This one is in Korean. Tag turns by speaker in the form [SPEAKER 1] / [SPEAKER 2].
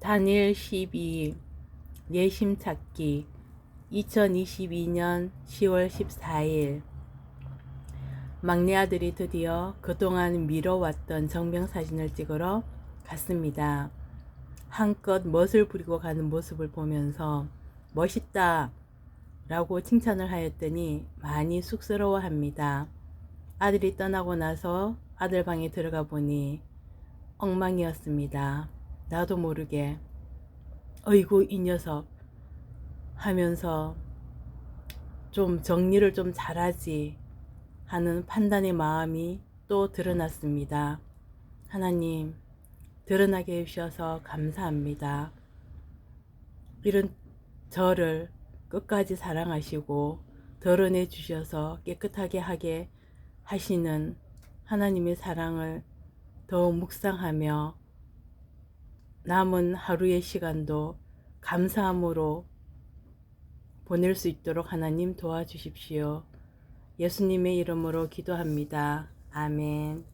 [SPEAKER 1] 다니엘 12 예심 찾기 2022년 10월 14일 막내 아들이 드디어 그동안 미뤄왔던 정병 사진을 찍으러 갔습니다. 한껏 멋을 부리고 가는 모습을 보면서 멋있다 라고 칭찬을 하였더니 많이 쑥스러워 합니다. 아들이 떠나고 나서 아들 방에 들어가 보니 엉망이었습니다. 나도 모르게 어이구 이 녀석 하면서 좀 정리를 좀 잘하지 하는 판단의 마음이 또 드러났습니다. 하나님 드러나게 해주셔서 감사합니다. 이런 저를 끝까지 사랑하시고 드러내 주셔서 깨끗하게 하게 하시는 하나님의 사랑을 더 묵상하며 남은 하루의 시간도 감사함으로 보낼 수 있도록 하나님 도와주십시오. 예수님의 이름으로 기도합니다. 아멘.